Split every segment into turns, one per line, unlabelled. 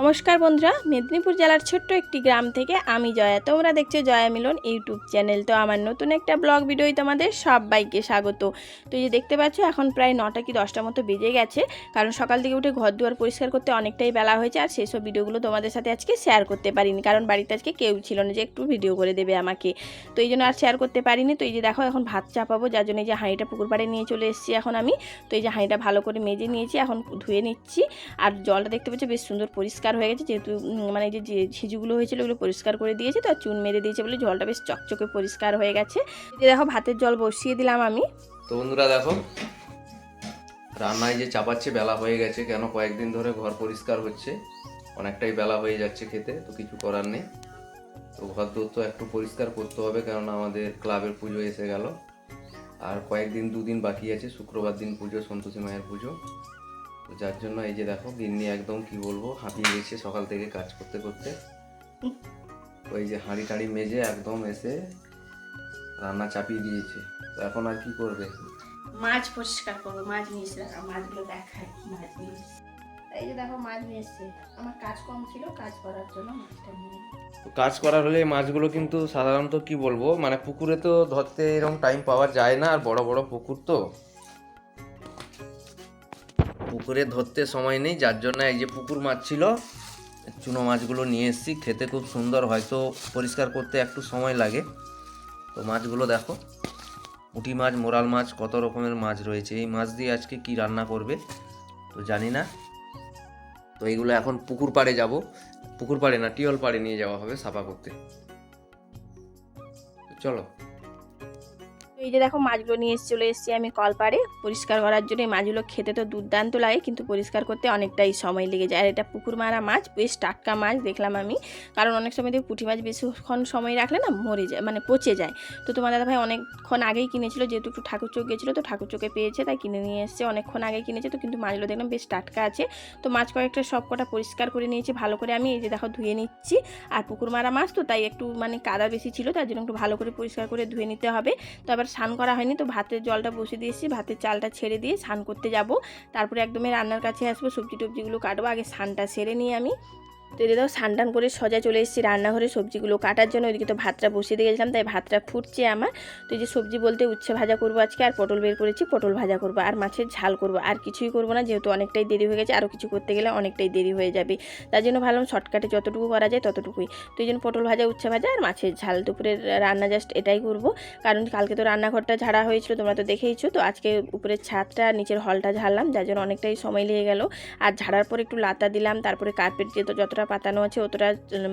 নমস্কার বন্ধুরা, মেদিনীপুর জেলার ছোট্ট একটি গ্রাম থেকে আমি জয়া। তোমরা দেখছ জয়া মিলন ইউটিউব চ্যানেল। তো আমার নতুন একটা ব্লগ ভিডিওই তোমাদের সবাইকে স্বাগত। তো এই যে দেখতে পাচ্ছ, এখন প্রায় নটা কি দশটার মতো বেজে গেছে। কারণ সকাল থেকে উঠে ঘর দুয়ার পরিষ্কার করতে অনেকটাই বেলা হয়েছে আর সেসব ভিডিওগুলো তোমাদের সাথে আজকে শেয়ার করতে পারিনি। কারণ বাড়িতে আজকে কেউ ছিল না যে একটু ভিডিও করে দেবে আমাকে। তো এই জন্য আর শেয়ার করতে পারিনি। তো এই যে দেখো, এখন ভাত চাপাবো, যার জন্য এই যে হাঁড়িটা পুকুর পাড়ে নিয়ে চলে এসেছি এখন আমি। তো এই যে হাঁড়িটা ভালো করে মেজে নিয়েছি, এখন ধুয়ে নিচ্ছি। আর জলটা দেখতে পাচ্ছি, বেশ সুন্দর পরিষ্কার হয়ে গেছে, যেহেতু মানে যে ঝিঝুগুলো হয়েছিল ওগুলো পরিষ্কার করে দিয়েছে, তো চুন মেরে দিয়েছে বলে জলটা বেশ চকচকে পরিষ্কার হয়ে গেছে। যে দেখো, ভাতের জল বসিয়ে দিলাম আমি।
তো বন্ধুরা দেখো, রান্নায় যে চাপাচ্ছে বেলা হয়ে গেছে, কেন কয়েকদিন ধরে ঘর পরিষ্কার হচ্ছে, অনেকটাই বেলা হয়ে যাচ্ছে খেতে, তো কিছু করার নেই। তো ঘর তো একটু পরিষ্কার করতে হবে, কেননা আমাদের ক্লাবের পুজো এসে গেল। আর কয়েকদিন, দুদিন বাকি আছে, শুক্রবার দিন পুজো, সন্তোষী মায়ের পুজো। তো যার জন্য এই যে দেখো গিন্নি একদম কি বলব হাঁপিয়ে গেছে সকাল থেকে কাজ করতে করতে। ওই যে হাঁড়ি টাড়ি মেজে একদম এসে রান্না চাপিয়ে দিয়েছে। তো এখন আর কি করবে?
মাছ পরিষ্কার করব মাছ নিয়ে এসে মাছগুলো মাছ নিয়ে এই যে দেখো মাছ নিয়ে এসছে। আমার কাজ কম ছিল কাজ করার জন্য মাছটা নিয়ে
কাজ করার হলে মাছগুলো কিন্তু সাধারণত কি বলব মানে পুকুরে তো ধরতে এরকম টাইম পাওয়া যায় না আর বড় বড় পুকুর তো। পুকুরে ধরতে সময় নেই, যার জন্য এই যে পুকুর মাছ ছিল, চুনো মাছগুলো নিয়ে এসেছি, খেতে খুব সুন্দর হয়তো পরিষ্কার করতে একটু সময় লাগে। তো মাছগুলো দেখো, পুঁটি মাছ, মোরাল মাছ, কত রকমের মাছ রয়েছে। এই মাছ দিয়ে আজকে কি রান্না করবে, তো জানি না। তো এইগুলো এখন পুকুর পাড়ে যাব। পুকুর পাড়ে না টিওল পাড়ে নিয়ে যাওয়া হবে সাফা করতে। চলো।
এই যে দেখো মাছগুলো নিয়ে এসে চলে এসেছি আমি কলপাড়ে। পরিষ্কার করার জন্য এই মাছগুলো খেতে তো দুর্দান্ত লাগে, কিন্তু পরিষ্কার করতে অনেকটাই সময় লেগে যায়। আর এটা পুকুর মারা মাছ, বেশ টাটকা মাছ দেখলাম আমি। কারণ অনেক সময় দেখি পুঁটি মাছ বেশিক্ষণ সময় রাখলে না মরে যায় মানে পচে যায়। তো তোমার দাদা ভাই অনেকক্ষণ আগেই কিনেছিল, যেহেতু একটু ঠাকুর চোখ গেছিল, তো ঠাকুর চোখে পেয়েছে, তাই কিনে নিয়ে এসছে। অনেকক্ষণ আগে কিনেছে, তো কিন্তু মাছগুলো দেখলাম বেশ টাটকা আছে। তো মাছ কয়েকটা সব কটা পরিষ্কার করে নিয়েছি, ভালো করে আমি এই যে দেখো ধুয়ে নিচ্ছি। আর পুকুর মারা মাছ তো তাই একটু মানে কাদা বেশি ছিল, তার জন্য একটু ভালো করে পরিষ্কার করে ধুয়ে নিতে হবে। তো আবার স্নান করা হয়নি, তো ভাতের জলটা বসে দিয়েছি, ভাতের চালটা ছেড়ে দিয়ে স্নান করতে যাব। তারপরে একদমই রান্নার কাছে আসব সবজি টবজিগুলো কাটবো, আগে স্নানটা সেরে নিয়ে আমি। তো এদিকে স্নান টান করে সজা চলে এসেছি রান্নাঘরে। সবজিগুলো কাটার জন্য ওইদিকে তো ভাতটা বসিয়ে দিয়ে গেছিলাম, তাই ভাতটা ফুটছে আমার। তো যে সবজি বলতে উচ্ছে ভাজা করব আজকে, আর পটল বের করেছি, পটল ভাজা করব, আর মাছের ঝাল করব। আর কিছুই করব না, যেহেতু অনেকটাই দেরি হয়ে গেছে আরও কিছু করতে গেলে অনেকটাই দেরি হয়ে যাবে। তার জন্য ভাবলাম শর্টকাটে যতটুকু করা যায় ততটুকুই। তো এই জন্য পটল ভাজা, উচ্ছে ভাজা, আর মাছের ঝাল। দুপুরের রান্না জাস্ট এটাই করব। কারণ কালকে তো রান্নাঘরটা ঝাড়া হয়েছিল, তোমরা তো দেখেইছো। তো আজকে উপরের ছাদটা, নিচের হলটা ঝাড়লাম, যার জন্য অনেকটাই সময় লেগে গেল। আর ঝাড়ার পর একটু লাতা দিলাম, তারপরে কার্পেট যে তো যতটা পাতানো আছে অতটা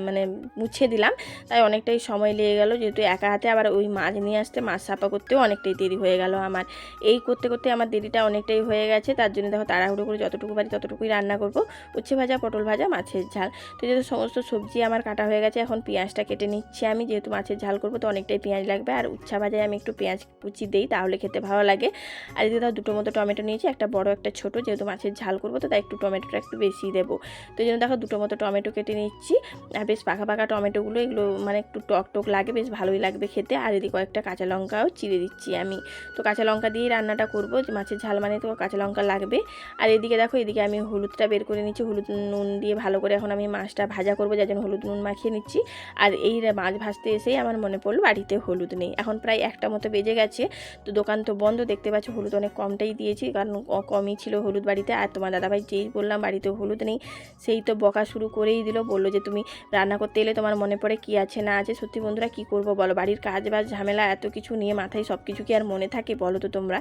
মানে মুছে দিলাম। তাই অনেকটাই সময় লেগে গেল, যেহেতু একা হাতে আবার ওই মাছ নিয়ে আসতে, মাছ সাফা করতেও অনেকটাই দেরি হয়ে গেল আমার। এই করতে করতে আমার দেরিটা অনেকটাই হয়ে গেছে, তার জন্য দেখো তাড়াহুড়ো করে যতটুকু পারি ততটুকুই রান্না করব। উচ্ছে ভাজা, পটল ভাজা, মাছের ঝাল। তো যেহেতু সমস্ত সবজি আমার কাটা হয়ে গেছে, এখন পেঁয়াজটা কেটে নিচ্ছি আমি। যেহেতু মাছের ঝাল করব, তো অনেকটাই পেঁয়াজ লাগবে। আর উচ্ছা ভাজায় আমি একটু পেঁয়াজ কুচি দিই, তাহলে খেতে ভালো লাগে। আর এদিকে ধর দুটো মতো টমেটো নিয়েছি, একটা বড়, একটা ছোট। যেহেতু মাছের ঝাল করব, তো তাই একটু টমেটোটা একটু বেশি দেবো। তো জন্য দেখো দুটো মতো টমেটো কেটে নিচ্ছি। আর বেশ পাকা পাকা টমেটোগুলো এগুলো মানে একটু টক টক লাগে, বেশ ভালোই লাগবে খেতে। আর এদিকে কয়েকটা কাঁচা লঙ্কাও চিড়ে দিচ্ছি আমি। তো কাঁচা লঙ্কা দিয়েই রান্নাটা করব। মাছের ঝাল মানে তো কাঁচা লঙ্কা লাগবে। আর এদিকে দেখো, এদিকে আমি হলুদটা বের করে নিচ্ছি। হলুদ নুন দিয়ে ভালো করে এখন আমি মাছটা ভাজা করব, যার জন্য হলুদ নুন মাখিয়ে নিচ্ছি। আর এই মাছ ভাজতে এসেই আমার মনে পড়ল বাড়িতে হলুদ নেই। এখন প্রায় একটা মতো বেজে গেছে। তো দোকান তো বন্ধ, দেখতে পাচ্ছ হলুদ অনেক কমটাই দিয়েছি। কারণ কমই ছিল হলুদ বাড়িতে। আর তোমার দাদাভাই যেই বললাম বাড়িতে হলুদ নেই, সেই তো বকা শুরু করেই দিল, বলল যে তুমি রান্না করতে এলে তোমার মনে পড়ে কি আছে, না আছে, সত্যি বন্ধুরা কি করব বলো? বাড়ির কাজ বাজ, ঝামেলা, এত কিছু নিয়ে মাথায় সব কিছু কি আর মনে থাকে বলো তো তোমরা?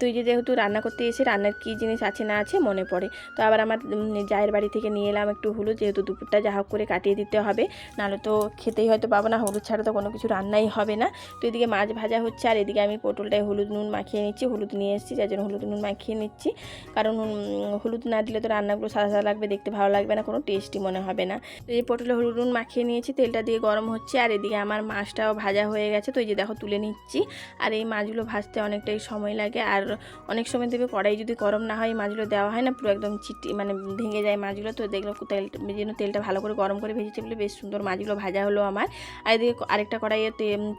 তুই যে যেহেতু রান্না করতে এসে রান্নার কী জিনিস আছে, না আছে, মনে পড়ে। তো আবার আমার জায়ের বাড়ি থেকে নিয়ে এলাম একটু হলুদ, যেহেতু দুপুরটা যা হোক করে কাটিয়ে দিতে হবে। নাহলে তো খেতেই হয়তো পাবো না, হলুদ ছাড়া তো কোনো কিছু রান্নাই হবে না। তো এদিকে মাছ ভাজা হচ্ছে, আর এদিকে আমি পটলটায় হলুদ নুন মাখিয়ে নিচ্ছি, হলুদ নিয়ে এসেছি, যার জন্য হলুদ নুন মাখিয়ে নিচ্ছি। কারণ হলুদ না দিলে তো রান্নাগুলো সাদা সাদা লাগবে, দেখতে ভালো লাগবে না, কোনো টেস্টি মনে হবে না। তো এই পটলে হলুদ মাখিয়ে নিয়েছি, তেলটা দিয়ে গরম হচ্ছে, আর এদিকে আমার মাছটাও ভাজা হয়ে গেছে। তো এই যে দেখো, তুলে নিচ্ছি। আর এই মাছগুলো ভাজতে অনেকটাই সময় লাগে। আর অনেক সময় দেবে কড়াই যদি গরম না হয়, এই মাছগুলো দেওয়া হয় না, পুরো একদম চিটি মানে ভেঙে যায় মাছগুলো। তো দেখল তেল যেন তেলটা ভালো করে গরম করে ভেজেছে বলে বেশ সুন্দর মাছগুলো ভাজা হলো আমার। আর এদিকে আরেকটা কড়াইয়ে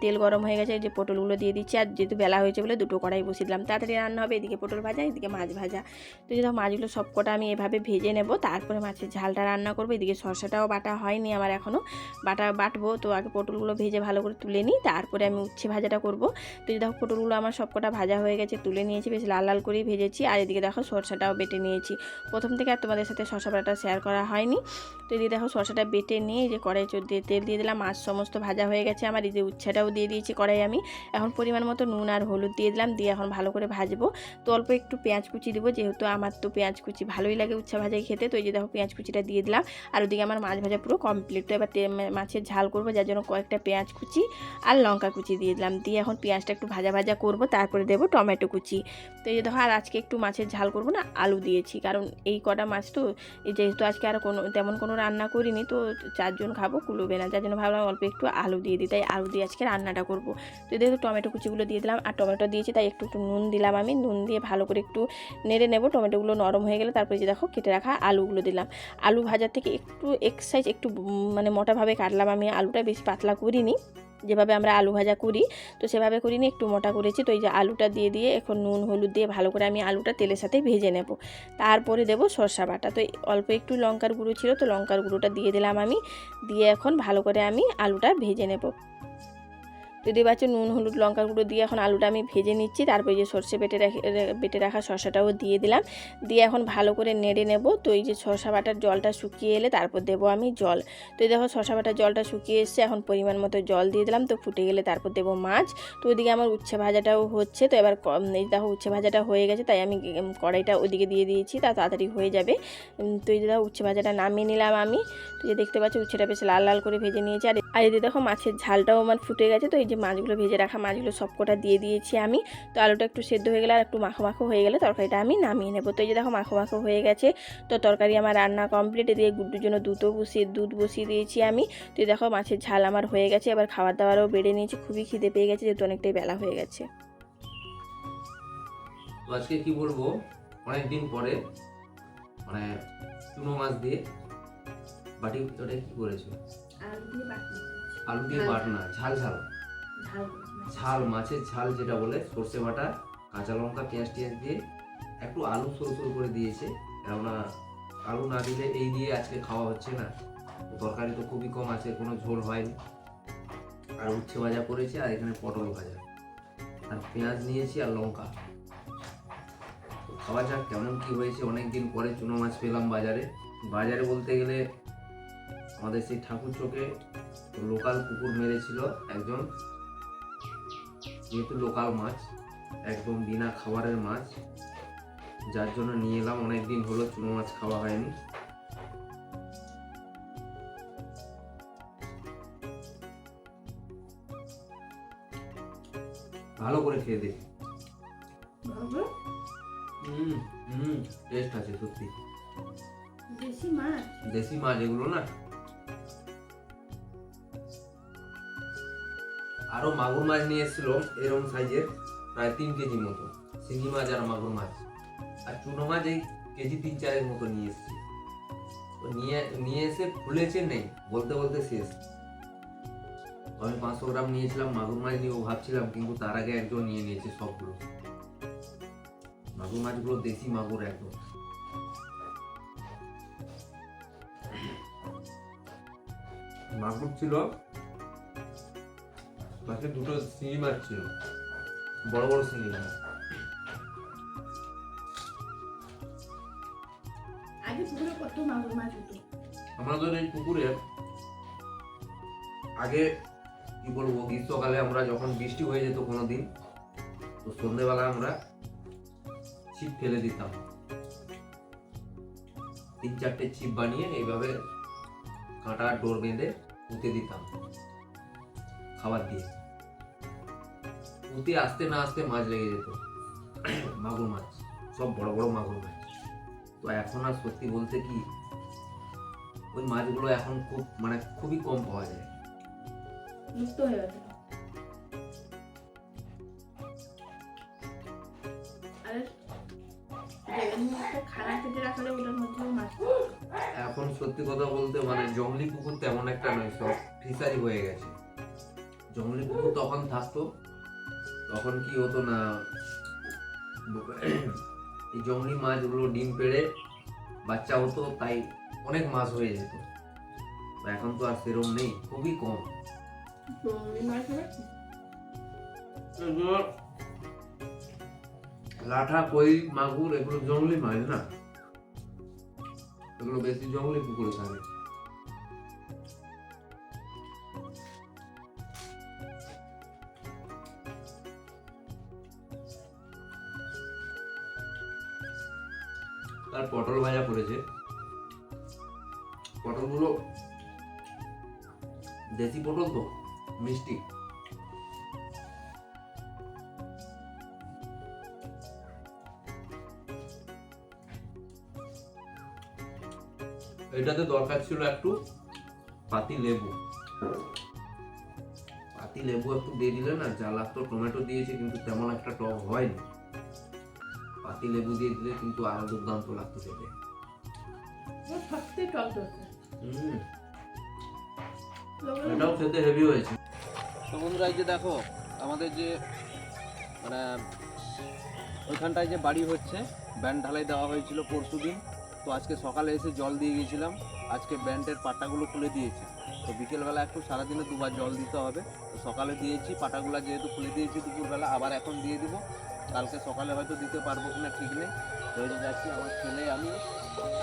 তেল গরম হয়ে গেছে যে পটলগুলো দিয়ে দিচ্ছি। আর যেহেতু বেলা হয়েছে বলে দুটো কড়াই বসিয়ে দিলাম। তাড়াতাড়ি রান্না হবে, এদিকে পটল ভাজা, এদিকে মাছ ভাজা। তো এই যে দেখো, মাছগুলো সব কটা আমি এভাবে ভেজে নেব। তারপরে মাছের ঝালটা রান্না করব, এদিকে ওইদিকে শসাটাও বাটা হয়নি, আমার এখনও বাটা বাটবো, তো আগে পটলগুলো ভেজে ভালো করে তুলে নিই, তারপরে আমি উচ্ছে ভাজাটা করব। তো দেখো পটলগুলো আমার সবকটা ভাজা হয়ে গেছে, তুলে নিয়েছি, বেশ লাল লাল করেই ভেজেছি, আর এদিকে দেখো সরষাটাও বেটে নিয়েছি। প্রথম থেকে আর তোমাদের সাথে শসা বাটা শেয়ার করা হয়নি। তো এদিকে দেখো শসাটা বেটে নিয়ে যে কড়াই দিয়ে তেল দিয়ে দিলাম মাছ সমস্ত ভাজা হয়ে গেছে আমার, এই যে উচ্ছেটাও দিয়ে দিয়েছি কড়াই আমি। এখন পরিমাণ মতো নুন আর হলুদ দিয়ে দিলাম, দিয়ে এখন ভালো করে ভাজবো। তো অল্প একটু পেঁয়াজ কুচি দেবো, যেহেতু আমার তো পেঁয়াজ কুচি ভালোই লাগে উচ্ছা ভাজাই খেতে, তো এই যে দেখো পেঁয়াজ কুচিটা দিয়ে দিলাম। আর ওদিকে আমার মাছ ভাজা পুরো কমপ্লিট এবার তে- মাছের ঝাল করব, যার জন্য কয়েকটা পেঁয়াজ কুচি আর লঙ্কা কুচি দিয়ে দিলাম। দিয়ে এখন পেঁয়াজটা একটু ভাজা ভাজা করব, তারপরে দেবো টমেটো কুচি। তো এই দেখো আর আজকে একটু মাছের ঝাল করব না, আলু দিয়েছি। কারণ এই কটা মাছ তো যেহেতু আজকে আর কোনো, তেমন কোনো রান্না করিনি, তো চারজন খাব, কুলোবে না। যার জন্য ভাবলাম অল্প একটু আলু দিয়ে দিই, তাই আলু দিয়ে আজকে রান্নাটা করব। তো দেখো টমেটো কুচিগুলো দিয়ে দিলাম, আর টমেটো দিয়েছি, তাই একটু একটু নুন দিলাম আমি। নুন দিয়ে ভালো করে একটু নেড়ে নেব, টমেটোগুলো নরম হয়ে গেলে, তারপরে যে দেখো কেটে রাখা আলুগুলো দিলাম। আলু ভাজার থেকে একটু এক সাইজ একটু মানে মোটাভাবে কাটলাম। আমি আলুটা বেশি পাতলা করিনি। যেভাবে আমরা আলু ভাজা করি, তো সেভাবে করিনি, একটু মোটা করেছি। তো এই যে আলুটা দিয়ে দিয়ে এখন নুন, হলুদ দিয়ে ভালো করে আমি আলুটা তেলের সাথে ভেজে নেব। তারপরে দেব সর্ষা বাটা। তো অল্প একটু লঙ্কার গুঁড়ো ছিল, তো লঙ্কার গুঁড়োটা দিয়ে দিলাম আমি। দিয়ে এখন ভালো করে আমি আলুটা ভেজে নেব। যদি বাচ্চা নুন, হলুদ লঙ্কা গুঁড়ো দিয়ে এখন আলুটা আমি ভেজে নিচ্ছি। তারপরে যে সর্ষে বেটে রেখে বেটে রাখা শসাটাও দিয়ে দিলাম। দিয়ে এখন ভালো করে নেড়ে নেব। তো এই যে শসা বাটার জলটা শুকিয়ে এলে তারপর দেবো আমি জল। তো এই দেখো শসা বাটার জলটা শুকিয়ে এসছে, এখন পরিমাণ মতো জল দিয়ে দিলাম। তো ফুটে গেলে তারপর দেবো মাছ। তো ওইদিকে আমার উচ্ছে ভাজাটাও হচ্ছে। তো এবার এই দেখো উচ্ছে ভাজাটা হয়ে গেছে, তাই আমি কড়াইটা ওইদিকে দিয়ে দিয়েছি। তা তাড়াতাড়ি হয়ে যাবে। তো এই দেখো উচ্ছে ভাজাটা নামিয়ে নিলাম আমি। তো যে দেখতে পাচ্ছি উচ্ছেটা বেশ লাল লাল করে ভেজে নিয়েছি। আর আর এই দেখো মাছের ঝালটাও আমার ফুটে গেছে, তো এই যে মাছগুলো ভেজে রাখা মাছগুলো সবকটা দিয়ে দিয়েছি আমি। তো আলুটা একটু সেদ্ধ হয়ে গেলে আর একটু মাখো মাখো হয়ে গেলে তরকারিটা আমি নামিয়ে নেব। তো এই যে দেখো মাখো মাখো হয়ে গেছে, তো তরকারি আমার রান্না কমপ্লিট এদিকে গুড্ডুর জন্য দুধও বসিয়ে, দুধ বসিয়ে দিয়েছি আমি। তো দেখো মাছের ঝাল আমার হয়ে গেছে, এবার খাবার দাবারও বেড়ে নিয়েছি, খুবই খিদে পেয়ে গেছে যেহেতু অনেকটাই বেলা হয়ে গেছে।
আজকে কি বলব অনেক দিন পরে মানে চুনো মাছ দিয়ে বাটি ওটা কি করেছ? আলু দিয়ে বাটনা ঝাল। ঝাল ঝাল। মাছের ঝাল যেটা বলে সর্ষে বাটা কাঁচা লঙ্কা পেঁয়াজ টিয়াজ দিয়ে একটু আলু সরু সরু করে দিয়েছে। কেননা আলু না দিলে এই দিয়ে আজকে খাওয়া হচ্ছে না। তরকারি তো খুবই কম আছে কোনো ঝোল হয়নি। আর উচ্ছে ভাজা করেছি আর এখানে পটল ভাজা। আর পেঁয়াজ নিয়েছি আর লঙ্কা। খাওয়া যাক কেমন কি হয়েছে অনেক দিন পরে চুনো মাছ পেলাম বাজারে। বাজারে বলতে গেলে আমাদের সেই ঠাকুর চোখে লোকাল পুকুর মেরেছিল একজন। যেহেতু লোকাল মাছ একদম বিনা খাবারের মাছ। যার জন্য নিয়ে এলাম অনেক দিন হলো চুনো মাছ খাওয়া হয়নি। ভালো করে খেয়ে দেখি। হুম হুম টেস্ট আছে সত্যি।
দেশি মাছ?
দেশি মাছ এগুলো না আরও মাগুর মাছ নিয়ে এসেছিল, এরকম সাইজের, প্রায় তিন কেজি মতো। শিঙি মাছ আর মাগুর মাছ। আর চুনো মাছ এই কেজি তিন চারের মতো নিয়ে এসেছি। নিয়ে নিয়ে এসে ফুলেছে নেই, বলতে বলতে শেষ। আমি পাঁচশো গ্রাম নিয়েছিলাম, মাগুর মাছ নিয়েও ভাবছিলাম, কিন্তু তার আগে একজন নিয়ে নিয়েছে সবগুলো। মাগুর মাছগুলো দেশি মাগুর একদম। মাগুর ছিল পাশে দুটো শিঙি মাছ ছিল। বড় বড় শিঙি মাছ
আগে পুকুরে কত মাগুর মাছ হতো?
আমাদের এই পুকুরে আগে কি বলব গ্রীষ্মকালে আমরা যখন বৃষ্টি হয়ে যেত কোনো দিন তো সন্ধ্যেবেলা আমরা ছিপ ফেলে দিতাম। তিন চারটে ছিপ বানিয়ে এইভাবে কাঁটা ডোর বেঁধে পুঁতে দিতাম। খাবার দিয়ে। পুঁতে আসতে না আসতে মাছ লেগে যেত। মাগুর মাছ সব বড় বড় মাগুর মাছ। তো এখন আর সত্যি বলতে কি ওই মাছগুলো এখন খুব মানে খুবই কম পাওয়া যায়।
হয়ে গেছে।
এখন সত্যি কথা বলতে মানে জঙ্গলি পুকুর তেমন একটা নয় সব ফিশারি হয়ে গেছে। জঙ্গলি পুকুর তখন থাকতো তখন কি হতো না এই জঙ্গলি মাছগুলো ডিম পেড়ে বাচ্চা হতো তাই অনেক মাছ হয়ে যেত। এখন তো আর সেরম নেই খুবই কম।
লাঠা কই মাগুর এগুলো জঙ্গলি মাছ না। এগুলো বেশি জঙ্গলি পুকুরে থাকে।
আর পটল ভাজা করেছে। পটলগুলো দেশি পটল তো, মিষ্টি।
এটাতে দরকার ছিল একটু পাতি লেবু।
পাতি লেবু একটু দিয়ে দিলে না জ্বালা তো টমেটো দিয়েছে, কিন্তু তেমন একটা টক হয়নি। পাতি লেবু দিয়ে দিলে কিন্তু আরও দুর্দান্ত লাগতো খেতে হুম, এটাও খেতে হেভি হয়েছে।
তো বন্ধুরা এই যে দেখো আমাদের যে মানে ওইখানটায় যে বাড়ি হচ্ছে ব্যান্ড ঢালাই দেওয়া হয়েছিল পরশু দিন। তো আজকে সকালে এসে জল দিয়ে গিয়েছিলাম আজকে ব্যান্ডের পাটাগুলো খুলে দিয়েছি। তো বিকেলবেলা একটু সারাদিনে দুবার জল দিতে হবে। তো সকালে দিয়েছি পাটাগুলো যেহেতু খুলে দিয়েছি দুপুরবেলা আবার এখন দিয়ে দিব। কালকে সকালে হয়তো দিতে পারব কিনা ঠিক নেই। তো এই যে যাচ্ছি আমার ছেলে, আমি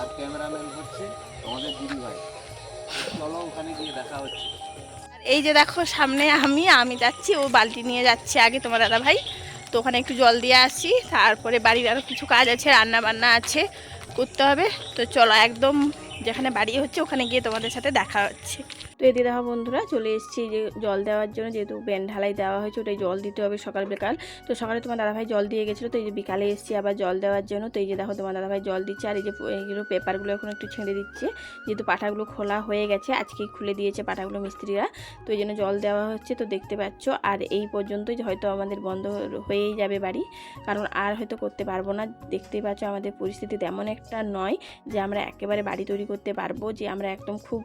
আর ক্যামেরাম্যান হচ্ছে আমাদের দিদি ভাই। চলো ওখানে গিয়ে দেখা হচ্ছে।
এই যে দেখো, সামনে আমি আমি যাচ্ছি, ও বালতি নিয়ে যাচ্ছে আগে তোমার দাদা ভাই। তো ওখানে একটু জল দিয়ে আসি, তারপরে বাড়ির আরও কিছু কাজ আছে রান্না বান্না আছে, করতে হবে। তো চলো একদম যেখানে বাড়ি হচ্ছে, ওখানে গিয়ে তোমাদের সাথে দেখা হচ্ছে। এদিকে দেখো বন্ধুরা, চলে এসেছি যে জল দেওয়ার জন্য, যেহেতু ব্যান ঢালাই দেওয়া হয়েছে, ওটাই জল দিতে হবে সকাল বিকাল। তো সকালে তোমার দাদাভাই জল দিয়ে গেছিল, তো এই যে বিকালে এসেছি আবার জল দেওয়ার জন্য। তো এই যে দেখো তোমার দাদাভাই জল দিচ্ছে, আর এই যে এইগুলো পেপারগুলো এখন একটু ছেঁড়ে দিচ্ছে, যেহেতু পাঠাগুলো খোলা হয়ে গেছে, আজকেই খুলে দিয়েছে পাঠাগুলো মিস্ত্রিরা। তো এই জন্য জল দেওয়া হচ্ছে, তো দেখতে পাচ্ছ, আর এই পর্যন্তই হয়তো আমাদের বন্ধ হয়েই যাবে বাড়ি। কারণ আর হয়তো করতে পারব না। দেখতেই পাচ্ছ আমাদের পরিস্থিতি তেমন একটা নয় যে আমরা একেবারে বাড়ি তৈরি করতে পারব, যে আমরা একদম খুব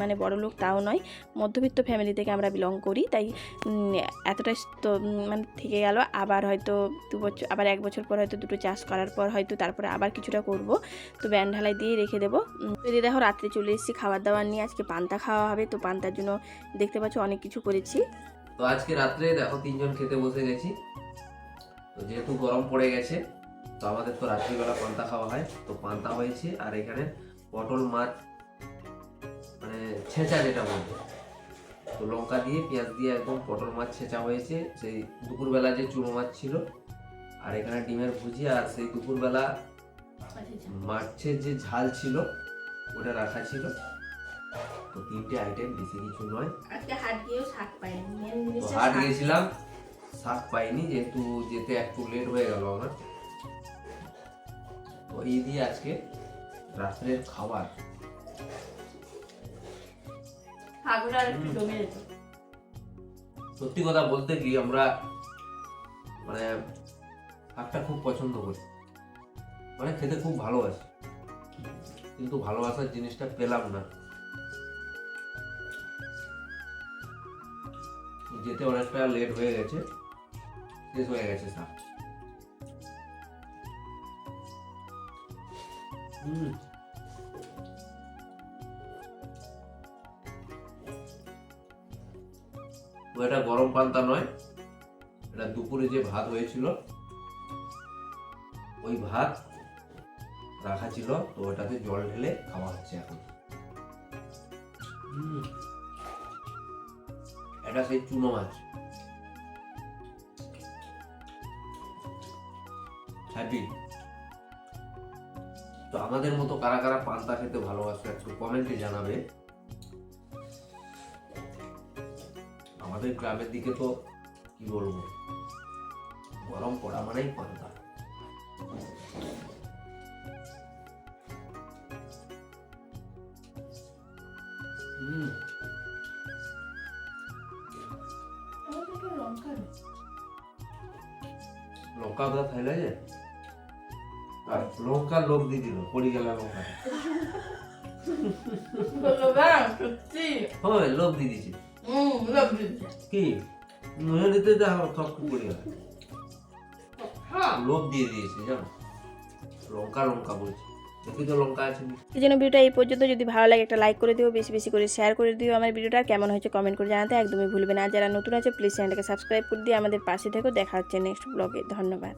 মানে বড় লোক তাও নয় মধ্যবিত্ত ফ্যামিলি থেকে আমরা বিলং করি তাই উম, এতটা তো মানে থেকে গেল। আবার হয়তো দু বছর আবার এক বছর পর হয়তো দুটো চাষ করার পর হয়তো তারপরে আবার কিছুটা করব। তো ব্যান ঢালাই দিয়ে রেখে দেবো। এই দেখো রাত্রে চলে এসেছি খাবার দাবার নিয়ে আজকে পান্তা খাওয়া হবে। তো পান্তার জন্য দেখতে পাচ্ছ অনেক কিছু করেছি।
তো আজকে রাত্রে দেখো তিনজন খেতে বসে গেছি। তো যেহেতু গরম পড়ে গেছে তো আমাদের তো রাত্রিবেলা পান্তা খাওয়া হয়। তো পান্তা হয়েছে আর এখানে পটল মাছ ছেঁচা যেটা বলব। তো লঙ্কা দিয়ে পেঁয়াজ দিয়ে একদম পটল মাছ ছেঁচা হয়েছে। সেই দুপুরবেলা যে চুনো মাছ ছিল আর এখানে ডিমের ভুজি আর সেই দুপুরবেলা মাছের যে ঝাল ছিল ওটা রাখা ছিল। তো তিনটে আইটেম বেশি কিছু নয়।
আজকে হাট গিয়েও শাক পাইনি
হাট গেছিলাম শাক। পাইনি যেহেতু যেতে একটু লেট হয়ে গেল আমার। তো এই দিয়ে আজকে রাত্রের খাবার।
শাকটা আর একটু জমে যেত
সত্যি কথা বলতে কি আমরা মানে শাকটা খুব পছন্দ করি। মানে খেতে খুব ভালোবাসি। কিন্তু ভালোবাসার জিনিসটা পেলাম না। যেতে অনেকটা লেট হয়ে গেছে। শেষ হয়ে গেছে শাক। হুম। এটা গরম পান্তা নয় এটা দুপুরে যে ভাত হয়েছিল ওই ভাত রাখা ছিল তো ওটাতে জল ঢেলে খাওয়া হচ্ছে এখন। এটা সেই চুনো মাছ। হ্যাপি? তো আমাদের মতো কারা কারা পান্তা খেতে ভালোবাসে একটু কমেন্টে জানাবে। আমাদের গ্রামের দিকে তো কি বলব গরম পড়া মানেই পান্তা লঙ্কা কথা খাইলে যে আর লঙ্কা লোক দিয়ে দিল পড়ি গেল লঙ্কা
সত্যি?
হ্যাঁ লোক দিয়ে
হুম
কি? দিতে সব
হ্যাঁ।
লোভ দিয়ে দিয়েছে জানো? লঙ্কা লঙ্কা বলছে।
দুটো লঙ্কা আছে
এই জন্য ভিডিওটা এই পর্যন্ত। যদি ভালো লাগে একটা লাইক করে দিও বেশি বেশি করে শেয়ার করে দিও আমার ভিডিওটা। কেমন হয়েছে কমেন্ট করে জানাতে একদমই ভুলবে না। যারা নতুন আছে প্লিজ চ্যানেলটাকে সাবস্ক্রাইব করে দিয়ে আমাদের পাশে থেকেও দেখা হচ্ছে নেক্সট ব্লগে ধন্যবাদ।